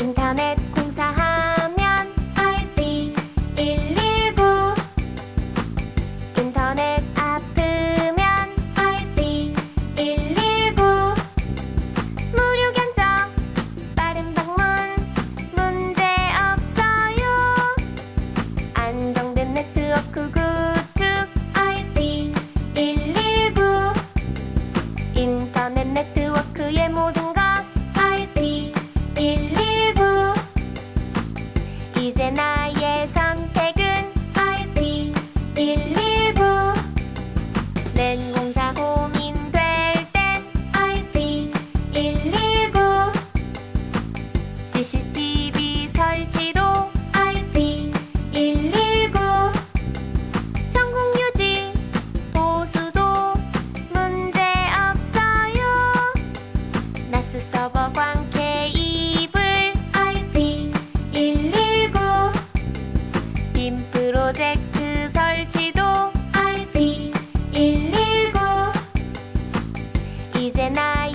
인터넷 공사 고민될 땐 IP 119 CCTV 설치도 IP 119 전국 유지 보수도 문제 없어요. 나스 서버 광 케이블 IP 119 빔 프로젝트 And I.